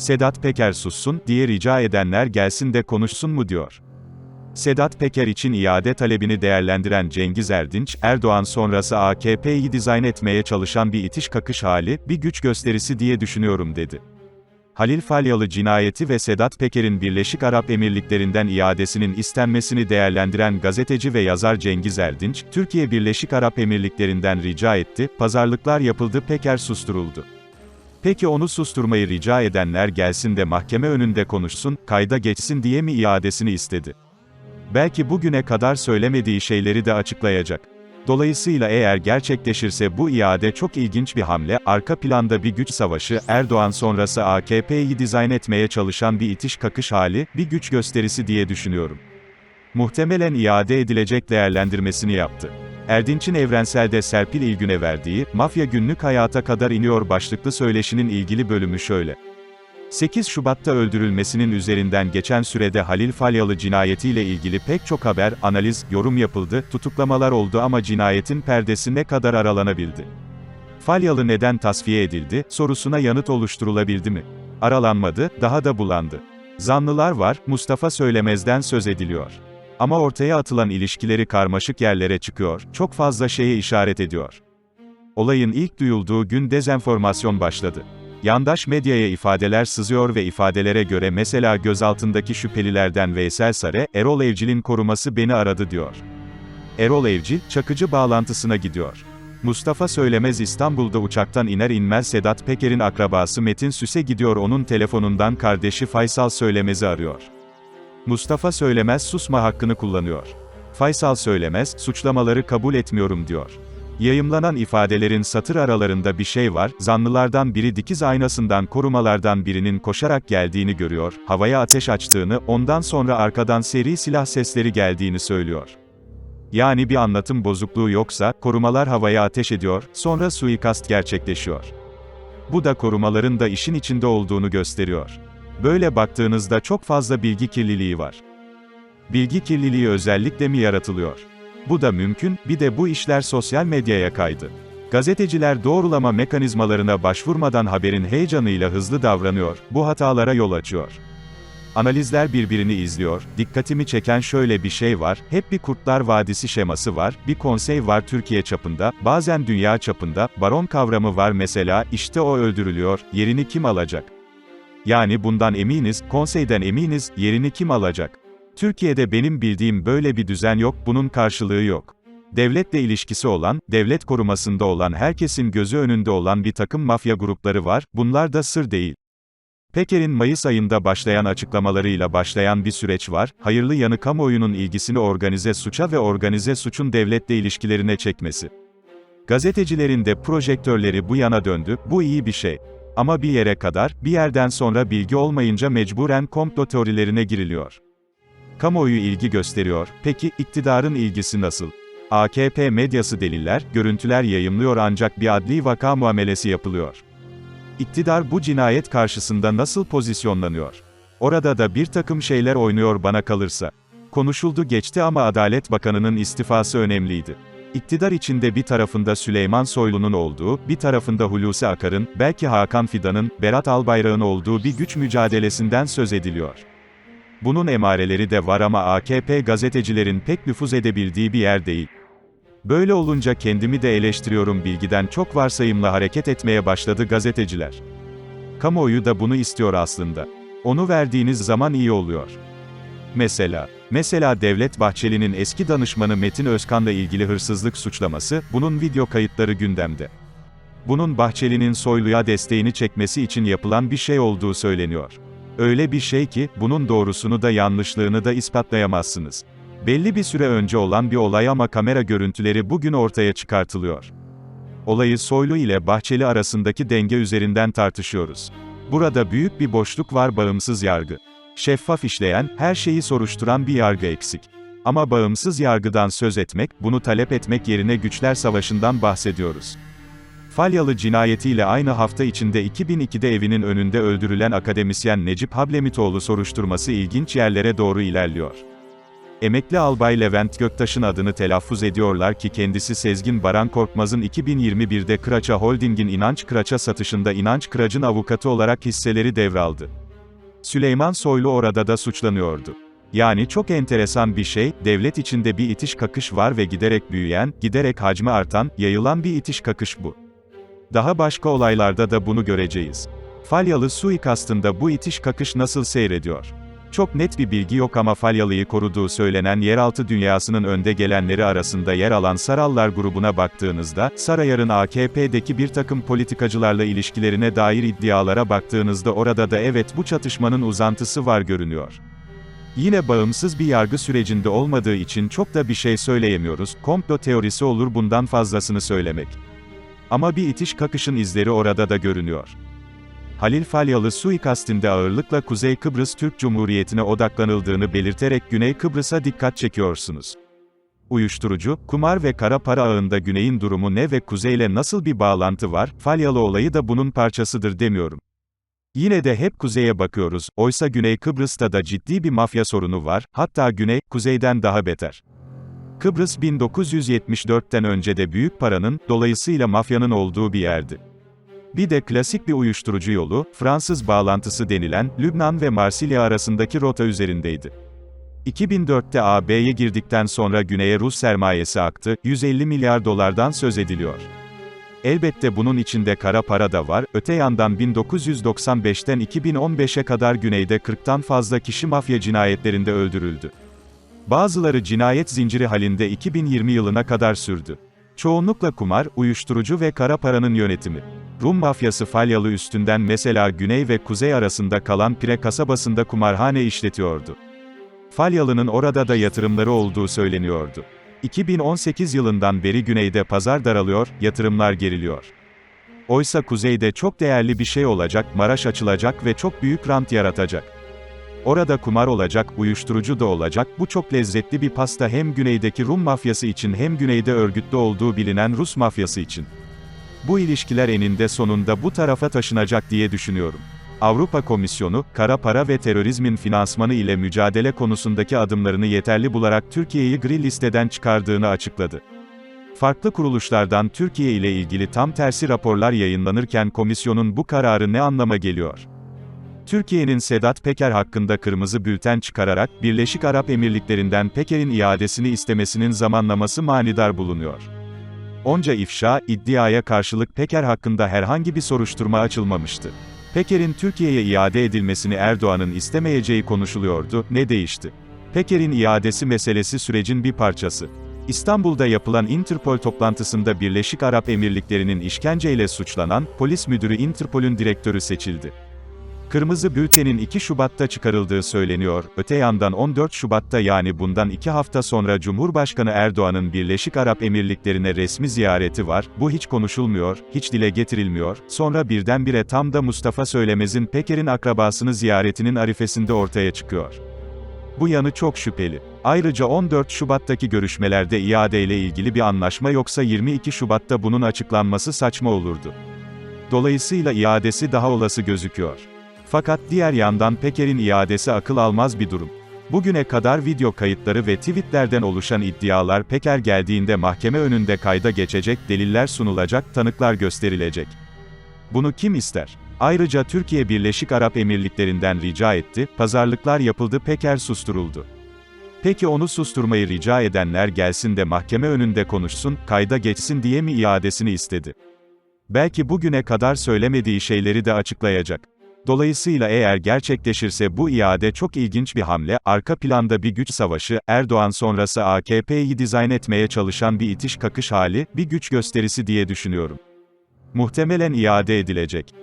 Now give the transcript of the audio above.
Sedat Peker sussun diye rica edenler gelsin de konuşsun mu diyor. Sedat Peker için iade talebini değerlendiren Cengiz Erdinç, Erdoğan sonrası AKP'yi dizayn etmeye çalışan bir itiş kakış hali, bir güç gösterisi diye düşünüyorum dedi. Halil Falyalı cinayeti ve Sedat Peker'in Birleşik Arap Emirlikleri'nden iadesinin istenmesini değerlendiren gazeteci ve yazar Cengiz Erdinç, Türkiye Birleşik Arap Emirlikleri'nden rica etti, pazarlıklar yapıldı Peker susturuldu. Peki onu susturmayı rica edenler gelsin de mahkeme önünde konuşsun, kayda geçsin diye mi iadesini istedi? Belki bugüne kadar söylemediği şeyleri de açıklayacak. Dolayısıyla eğer gerçekleşirse bu iade çok ilginç bir hamle, arka planda bir güç savaşı, Erdoğan sonrası AKP'yi dizayn etmeye çalışan bir itiş kakış hali, bir güç gösterisi diye düşünüyorum. Muhtemelen iade edilecek değerlendirmesini yaptı. Erdinç'in Evrensel'de Serpil İlgün'e verdiği, Mafya Günlük Hayata Kadar iniyor başlıklı söyleşinin ilgili bölümü şöyle. 8 Şubat'ta öldürülmesinin üzerinden geçen sürede Halil Falyalı cinayetiyle ilgili pek çok haber, analiz, yorum yapıldı, tutuklamalar oldu ama cinayetin perdesi ne kadar aralanabildi? Falyalı neden tasfiye edildi, sorusuna yanıt oluşturulabildi mi? Aralanmadı, daha da bulandı. Zanlılar var, Mustafa Söylemez'den söz ediliyor. Ama ortaya atılan ilişkileri karmaşık yerlere çıkıyor, çok fazla şeye işaret ediyor. Olayın ilk duyulduğu gün dezenformasyon başladı. Yandaş medyaya ifadeler sızıyor ve ifadelere göre mesela gözaltındaki şüphelilerden Veysel Sare, Erol Evcil'in koruması beni aradı diyor. Erol Evcil, Çakıcı bağlantısına gidiyor. Mustafa Söylemez İstanbul'da uçaktan iner inmez Sedat Peker'in akrabası Metin Süse gidiyor onun telefonundan kardeşi Faysal Söylemez'i arıyor. Mustafa Söylemez susma hakkını kullanıyor. Faysal Söylemez, suçlamaları kabul etmiyorum diyor. Yayımlanan ifadelerin satır aralarında bir şey var, zanlılardan biri dikiz aynasından korumalardan birinin koşarak geldiğini görüyor, havaya ateş açtığını, ondan sonra arkadan seri silah sesleri geldiğini söylüyor. Yani bir anlatım bozukluğu yoksa, korumalar havaya ateş ediyor, sonra suikast gerçekleşiyor. Bu da korumaların da işin içinde olduğunu gösteriyor. Böyle baktığınızda çok fazla bilgi kirliliği var. Bilgi kirliliği özellikle mi yaratılıyor? Bu da mümkün, bir de bu işler sosyal medyaya kaydı. Gazeteciler doğrulama mekanizmalarına başvurmadan haberin heyecanıyla hızlı davranıyor, bu hatalara yol açıyor. Analizler birbirini izliyor, dikkatimi çeken şöyle bir şey var, hep bir Kurtlar Vadisi şeması var, bir konsey var Türkiye çapında, bazen dünya çapında, baron kavramı var mesela, işte o öldürülüyor, yerini kim alacak? Yani bundan eminiz, konseyden eminiz, yerini kim alacak? Türkiye'de benim bildiğim böyle bir düzen yok, bunun karşılığı yok. Devletle ilişkisi olan, devlet korumasında olan herkesin gözü önünde olan bir takım mafya grupları var, bunlar da sır değil. Peker'in Mayıs ayında başlayan açıklamalarıyla başlayan bir süreç var, hayırlı yanı kamuoyunun ilgisini organize suça ve organize suçun devletle ilişkilerine çekmesi. Gazetecilerin de projektörleri bu yana döndü, bu iyi bir şey. Ama bir yere kadar, bir yerden sonra bilgi olmayınca mecburen komplo teorilerine giriliyor. Kamuoyu ilgi gösteriyor, peki, iktidarın ilgisi nasıl? AKP medyası deliller, görüntüler yayımlıyor ancak bir adli vaka muamelesi yapılıyor. İktidar bu cinayet karşısında nasıl pozisyonlanıyor? Orada da bir takım şeyler oynuyor bana kalırsa. Konuşuldu geçti ama Adalet Bakanı'nın istifası önemliydi. İktidar içinde bir tarafında Süleyman Soylu'nun olduğu, bir tarafında Hulusi Akar'ın, belki Hakan Fidan'ın, Berat Albayrak'ın olduğu bir güç mücadelesinden söz ediliyor. Bunun emareleri de var ama AKP gazetecilerin pek nüfuz edebildiği bir yer değil. Böyle olunca kendimi de eleştiriyorum bilgiden çok varsayımla hareket etmeye başladı gazeteciler. Kamuoyu da bunu istiyor aslında. Onu verdiğiniz zaman iyi oluyor. Mesela, mesela Devlet Bahçeli'nin eski danışmanı Metin Özkan'la ilgili hırsızlık suçlaması, bunun video kayıtları gündemde. Bunun Bahçeli'nin Soylu'ya desteğini çekmesi için yapılan bir şey olduğu söyleniyor. Öyle bir şey ki, bunun doğrusunu da yanlışlığını da ispatlayamazsınız. Belli bir süre önce olan bir olay ama kamera görüntüleri bugün ortaya çıkartılıyor. Olayı Soylu ile Bahçeli arasındaki denge üzerinden tartışıyoruz. Burada büyük bir boşluk var bağımsız yargı. Şeffaf işleyen, her şeyi soruşturan bir yargı eksik. Ama bağımsız yargıdan söz etmek, bunu talep etmek yerine güçler savaşından bahsediyoruz. Falyalı cinayetiyle aynı hafta içinde 2002'de evinin önünde öldürülen akademisyen Necip Hablemitoğlu soruşturması ilginç yerlere doğru ilerliyor. Emekli albay Levent Göktaş'ın adını telaffuz ediyorlar ki kendisi Sezgin Baran Korkmaz'ın 2021'de Kıraça Holding'in İnanç Kıraç'a satışında İnanç Kıraç'ın avukatı olarak hisseleri devraldı. Süleyman Soylu orada da suçlanıyordu. Yani çok enteresan bir şey, devlet içinde bir itiş kakış var ve giderek büyüyen, giderek hacmi artan, yayılan bir itiş kakış bu. Daha başka olaylarda da bunu göreceğiz. Falyalı suikastında bu itiş kakış nasıl seyrediyor? Çok net bir bilgi yok ama Falyalı'yı koruduğu söylenen yeraltı dünyasının önde gelenleri arasında yer alan Sarallar grubuna baktığınızda, Sarayar'ın AKP'deki bir takım politikacılarla ilişkilerine dair iddialara baktığınızda orada da evet bu çatışmanın uzantısı var görünüyor. Yine bağımsız bir yargı sürecinde olmadığı için çok da bir şey söyleyemiyoruz, komplo teorisi olur bundan fazlasını söylemek. Ama bir itiş kakışın izleri orada da görünüyor. Halil Falyalı suikastinde ağırlıkla Kuzey Kıbrıs Türk Cumhuriyeti'ne odaklanıldığını belirterek Güney Kıbrıs'a dikkat çekiyorsunuz. Uyuşturucu, kumar ve kara para ağında Güney'in durumu ne ve Kuzey'le nasıl bir bağlantı var, Falyalı olayı da bunun parçasıdır demiyorum. Yine de hep kuzeye bakıyoruz, oysa Güney Kıbrıs'ta da ciddi bir mafya sorunu var, hatta Güney, kuzeyden daha beter. Kıbrıs 1974'ten önce de büyük paranın, dolayısıyla mafyanın olduğu bir yerdi. Bir de klasik bir uyuşturucu yolu, Fransız bağlantısı denilen, Lübnan ve Marsilya arasındaki rota üzerindeydi. 2004'te AB'ye girdikten sonra güneye Rus sermayesi aktı, 150 milyar dolardan söz ediliyor. Elbette bunun içinde kara para da var, öte yandan 1995'ten 2015'e kadar güneyde 40'tan fazla kişi mafya cinayetlerinde öldürüldü. Bazıları cinayet zinciri halinde 2020 yılına kadar sürdü. Çoğunlukla kumar, uyuşturucu ve kara paranın yönetimi. Rum mafyası Falyalı üstünden mesela güney ve kuzey arasında kalan Pire kasabasında kumarhane işletiyordu. Falyalı'nın orada da yatırımları olduğu söyleniyordu. 2018 yılından beri güneyde pazar daralıyor, yatırımlar geriliyor. Oysa kuzeyde çok değerli bir şey olacak, Maraş açılacak ve çok büyük rant yaratacak. Orada kumar olacak, uyuşturucu da olacak, bu çok lezzetli bir pasta hem güneydeki Rum mafyası için hem güneyde örgütlü olduğu bilinen Rus mafyası için. Bu ilişkiler eninde sonunda bu tarafa taşınacak diye düşünüyorum. Avrupa Komisyonu, kara para ve terörizmin finansmanı ile mücadele konusundaki adımlarını yeterli bularak Türkiye'yi gri listeden çıkardığını açıkladı. Farklı kuruluşlardan Türkiye ile ilgili tam tersi raporlar yayınlanırken komisyonun bu kararı ne anlama geliyor? Türkiye'nin Sedat Peker hakkında kırmızı bülten çıkararak, Birleşik Arap Emirlikleri'nden Peker'in iadesini istemesinin zamanlaması manidar bulunuyor. Onca ifşa, iddiaya karşılık Peker hakkında herhangi bir soruşturma açılmamıştı. Peker'in Türkiye'ye iade edilmesini Erdoğan'ın istemeyeceği konuşuluyordu, ne değişti? Peker'in iadesi meselesi sürecin bir parçası. İstanbul'da yapılan Interpol toplantısında Birleşik Arap Emirlikleri'nin işkenceyle suçlanan, polis müdürü Interpol'ün direktörü seçildi. Kırmızı bültenin 2 Şubat'ta çıkarıldığı söyleniyor, öte yandan 14 Şubat'ta yani bundan 2 hafta sonra Cumhurbaşkanı Erdoğan'ın Birleşik Arap Emirlikleri'ne resmi ziyareti var, bu hiç konuşulmuyor, hiç dile getirilmiyor, sonra birdenbire tam da Mustafa Söylemez'in Peker'in akrabasını ziyaretinin arifesinde ortaya çıkıyor. Bu yanı çok şüpheli. Ayrıca 14 Şubat'taki görüşmelerde iadeyle ilgili bir anlaşma yoksa 22 Şubat'ta bunun açıklanması saçma olurdu. Dolayısıyla iadesi daha olası gözüküyor. Fakat diğer yandan Peker'in iadesi akıl almaz bir durum. Bugüne kadar video kayıtları ve tweetlerden oluşan iddialar Peker geldiğinde mahkeme önünde kayda geçecek, deliller sunulacak, tanıklar gösterilecek. Bunu kim ister? Ayrıca Türkiye Birleşik Arap Emirlikleri'nden rica etti, pazarlıklar yapıldı Peker susturuldu. Peki onu susturmayı rica edenler gelsin de mahkeme önünde konuşsun, kayda geçsin diye mi iadesini istedi? Belki bugüne kadar söylemediği şeyleri de açıklayacak. Dolayısıyla eğer gerçekleşirse bu iade çok ilginç bir hamle, arka planda bir güç savaşı, Erdoğan sonrası AKP'yi dizayn etmeye çalışan bir itiş kakış hali, bir güç gösterisi diye düşünüyorum. Muhtemelen iade edilecek.